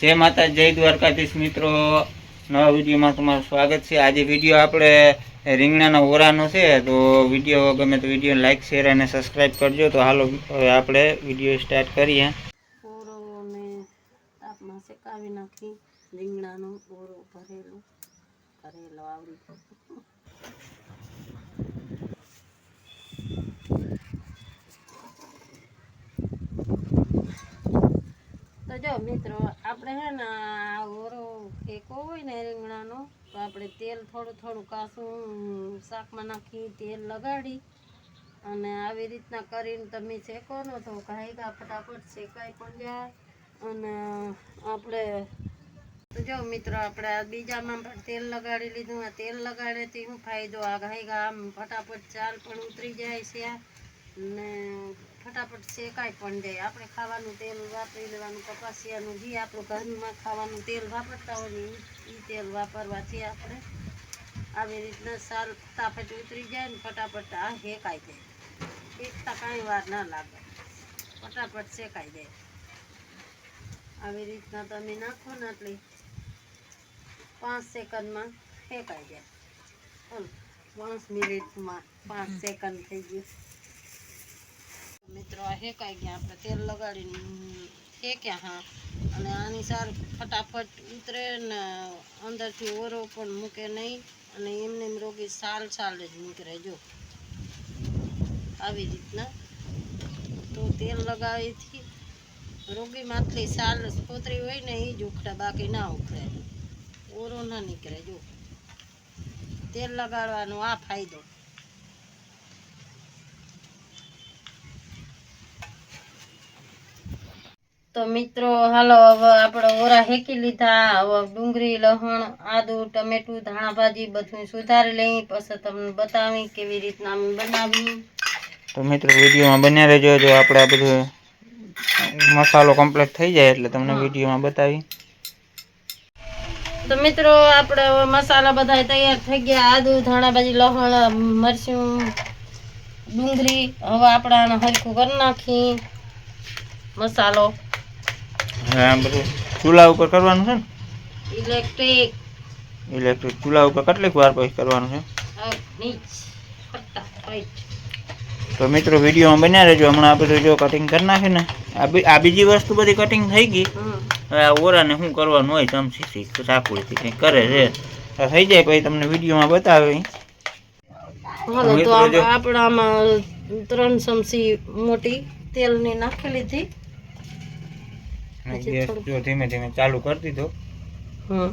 જય માતા, જય દ્વારકાધીશ મિત્રો. નવા વિડીયોમાં તમારું સ્વાગત છે. આજે વીડિયો આપણે રીંગણાના ઓરાનો છે. તો વીડિયો ગમે તો વીડિયો લાઈક શેર અને સબસ્ક્રાઈબ કરજો. તો હાલો, હવે આપણે વીડિયો સ્ટાર્ટ કરીએ. ઓરો ને તાપમાં શેકાવી નાખી. રીંગણાનો ઓરો ભરેલું, ભરેલો આવડી જો મિત્રો, આપણે હે ને ઓરો કેકો હોય ને રીંગણાનો, તો આપણે તેલ થોડું થોડું કાસું શાકમાં નાખી, તેલ લગાડી અને આવી રીતના કરીને તમે શેકો ને તો ઘાયગા ફટાફટ શેકાઈ પણ જાય. અને આપણે, જો મિત્રો, આપણે આ બીજામાં પણ તેલ લગાડી લીધું. આ તેલ લગાડેથી શું ફાયદો? આ ઘાયગા આમ ફટાફટ ચાલ પણ ઉતરી જાય છે. ને ફટાફટ શેકાઈ પણ જાય. આપણે ખાવાનું તેલ વાપરી લેવાનું કપાસિયાનું ઘી આપણું ઘરમાં ખાવાનું તેલ વાપરતા હોય ને એ તેલ વાપરવાથી આપણે આવી રીતના સાલ ફટાફટ ઉતરી જાય ને ફટાફટ આ શેકાઈ જાય. એકતા કાંઈ વાર ના લાગે. ફટાફટ શેકાઈ જાય. આવી રીતના તમે નાખો ને એટલે પાંચ સેકન્ડમાં શેકાઈ જાય. પાંચ મિનિટમાં પાંચ સેકન્ડ થઈ ગયું. મિત્રો, આ શેકાઈ ગયા આપણે તેલ લગાડીને. શેક્યા હા. અને આની સાર ફટાફટ ઉતરે ને અંદરથી ઓરો પણ મૂકે નહીં. અને એમને એમ રોગી સાલ સાલ જ નીકળે, જો. આવી રીતના. તો તેલ લગાવીથી રોગી માથલી સાલ પોતરી હોય ને એ જ ઉખડે, બાકી ના ઉખડે. ઓરો ના નીકળે, જો. તેલ લગાડવાનો આ ફાયદો. તો મિત્રો હાલો હવે આપણે ઓરા હેકી લીધા. હવે ડુંગળી લહણ આદુ ટમેટું ધાણા ભાજી બધું સુધારી લઈ. પછી તમને બતાવી કેવી રીતના અમે બનાવી તો મિત્રો વિડીયોમાં બન્યા રહેજો. જો આપણે આ બધું મસાલો કમ્પ્લીટ થઈ જાય એટલે તમને વિડીયોમાં બતાવી. તો મિત્રો આપણે હવે મસાલા બધા તૈયાર થઈ ગયા. આદુ ધાણા ભાજી લહણ મરચું ડુંગળી. હવે આપણે આને હરખું કરી નાખી મસાલો. આ બધું ચૂલા ઉપર કરવાનું છે ને? ઇલેક્ટ્રિક ઇલેક્ટ્રિક ચૂલા ઉપર કેટલીક વાર પછી કરવાનું છે? તો મિત્રો વિડીયોમાં બન્યા રહેજો. હમણાં બધું જો કટિંગ કરી નાખે ને આ બીજી વસ્તુ બધી કટિંગ થઈ ગઈ. હવે આ ઓરાને શું કરવાનું હોય ચમચીથી ચાકુડીથી કંઈક કરે છે. તો થઈ જાય પછી તમને વિડીયોમાં બતાવે હાલો તો મિત્રો આમ જો. આપણે આમાં ત્રણ ચમચી મોટી તેલની નાખી લીધી ગેસ જો ધીમે ધીમે ચાલુ કરી દીધો. હમ.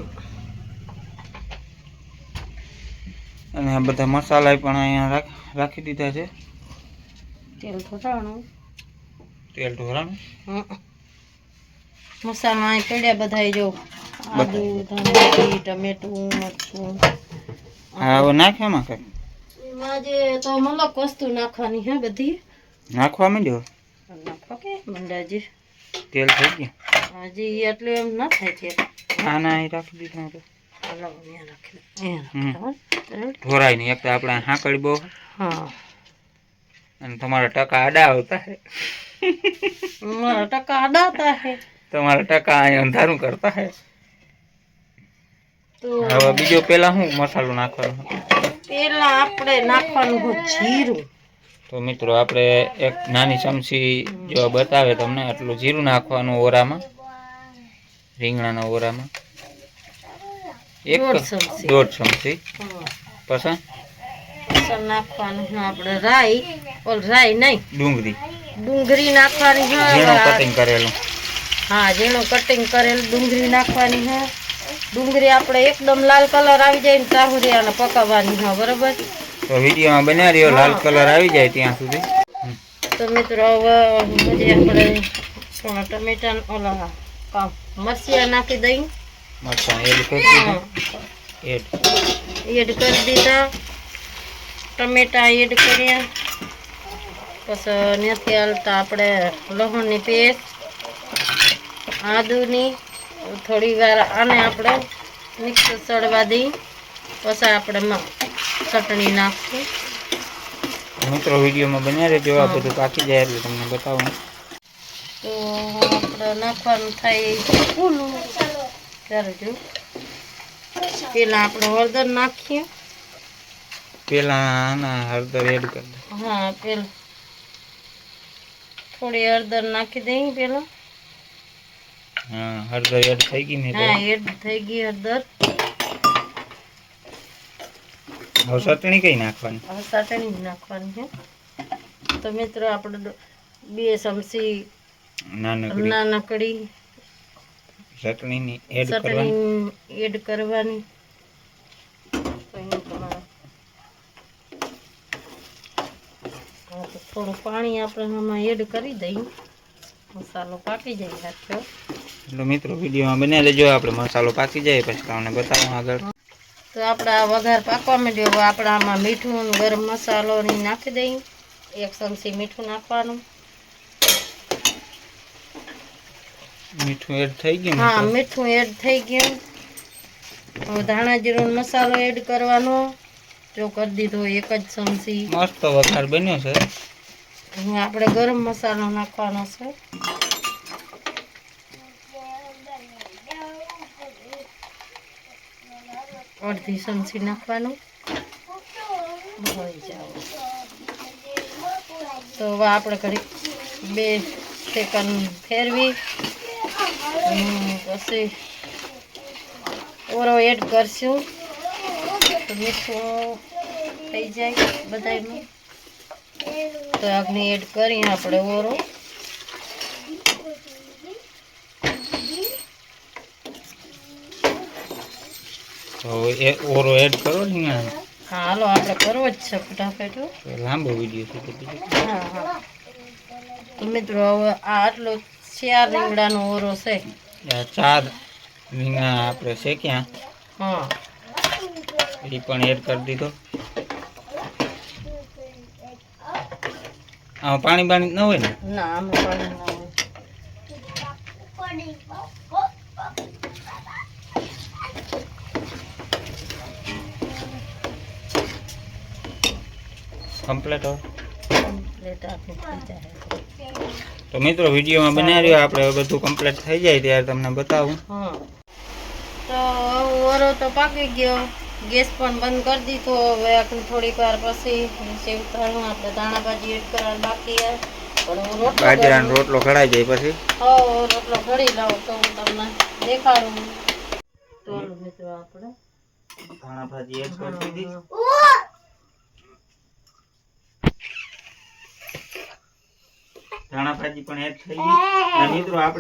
અને આ બધા મસાલા પણ અહીંયા રાખી દીધા છે. તેલ થોડાણું તેલ ઢોરાનું મસાલા અહીં પડ્યા બધા જો આદુ ધાણી ટમેટું મરચું. હા હવે નાખ એમાં કંઈક એમાં તો મલક વસ્તુ નાખવાની હે બધી. નાખવા માંડ્યો? નાખો કે મંડાજી. તેલ થઈ ગયું? હજી એટલું એમ ના થાય છે. આના અહીં રાખી દીધા આપણે હાલો અહીંયા રાખી દે. અહીંયા રાખી દે, હો. ઢોરાય નહીં. એક તો આપણે હાંકડી બહુ. અને તમારા ટકા આડા આવતા હે. મારા ટકા અડાતા હે. તમારા ટકા અહીંયા અંધારું કરતા હે. હવે બીજો પેલા શું મસાલો નાખવાનો પેલા આપણે નાખવાનું જીરું. તો મિત્રો આપણે એક નાની ચમચી જો બતાવે તમને આટલું જીરું નાખવાનું ઓરામાં. રીંગણાના ઓરામાં? એક દોઢ ચમચી. પસંદ પછી? નાખવાનું આપણે રાઈ. ઓલ રાઈ નહીં? ડુંગળી. ડુંગળી નાખવાની ઝીણું કટિંગ કરેલું. હા ઝીણું કટિંગ કરેલ ડુંગળી નાખવાની હા ડુંગળી આપણે એકદમ લાલ કલર આવી જાય ને ચાહુરિયાને પકાવવાની હા બરોબર? તો વિડીયોમાં બન્યા રહ્યો લાલ કલર આવી જાય ત્યાં સુધી. તો મિત્રો હવે આપણે થોડા ટમેટા ઓલા કામ મરચિયા નાખી દઈ મરચાં એડ કરી દીધું એડ એડ કરી દીધા ટમેટા એડ કર્યા પછી નથી હાલતા આપણે લસણની પેસ્ટ આદુની થોડી વાર આને આપણે મિક્સ ચડવા દઈ પછી આપણે મ- ચટણી નાખશું. મિત્રો વિડીયોમાં બન્યા રહેજો. આ બધું પાકી જાય એટલે તમને બતાવું. તો આપણે નાખવાનું થાય ફૂલું ત્યારે જો પેલા આપણે હળદર નાખીએ પેલા આના હળદર એડ કરી દે હા પેલા થોડી હળદર નાખી દઈએ પેલા હા હળદર એડ થઈ ગઈ ને હા એડ થઈ ગઈ હળદર હવે ચટણી કઈ નાખવાની હવે સાટણી જ નાખવાની છે તો મિત્રો આપણે દો- બે ચમચી નાનકડી. નાનકડી. ચટણીની એડ કરવાની. એડ કરવાની. થોડું પાણી આપણે આમાં એડ કરી દઈએ. મસાલો પાકી જાય સાચો એટલે મિત્રો વિડીયોમાં બને લેજો આપણે મસાલો પાકી જાય પછી તમને બતાવું આગળ. તો આપણે આ વઘાર પાકવા માંડ્યો. આપણે આમાં મીઠું ગરમ મસાલો ને નાખી દઈએ. એક ચમચી મીઠું નાખવાનું. મીઠું એડ થઈ ગયું હા મીઠું એડ થઈ ગયું. હવે ધાણા જીરું મસાલો એડ કરવાનો. જો કરી દીધો એક જ ચમચી. મસ્ત વઘાર બન્યો છે. હવે આપણે ગરમ મસાલો નાખવાનો છે. અડધી ચમચી નાખવાનું. તો હવે આપણે ઘડી બે સેકન્ડ ફેરવી પછી ઓરો એડ કરશું. તો મીઠું થઈ જાય બધાયમાં તો આગને એડ કરી આપણે ઓરો. એ ઓરો એડ કરો ને હા હાલો આપણે કરવો જ છે ફટાફટ લાંબો વીડિયો છે હા હા. તો મિત્રો હવે આ આટલો ચાર રીંગણાનો ઓરો છે. ચાર રીંગણા આપણે શેક્યા હા. એ પણ એડ કરી દીધો. આ પાણી બાણી ન હોય ને? ના આમાં પાણી ન હોય. કમ્પ્લીટ હોય કમ્પ્લીટ આપણે થઈ જાય. તો મિત્રો વિડીયોમાં બનાવી રહ્યો આપણે બધું કમ્પ્લીટ થઈ જાય ત્યારે તમને બતાવું. તો ઓરો તો પાકી ગયો. ગેસ પણ બંધ કરી દીધો. હવે આપણે થોડીક વાર પછી સેવ ઉતારવું આપણે દાણા ભાજી એડ કરવા બાકી પણ હું રોટલો બાજરાનો રોટલો ખડાઈ જાય પછી. હા રોટલો ઘડી લાવો તો હું તમને દેખાડું. તો મિત્રો આપણે ધાણા ભાજી એડ કરી દીધી. ધાણા ભાજી પણ એડ થઈ ગઈ. મિત્રો આપણે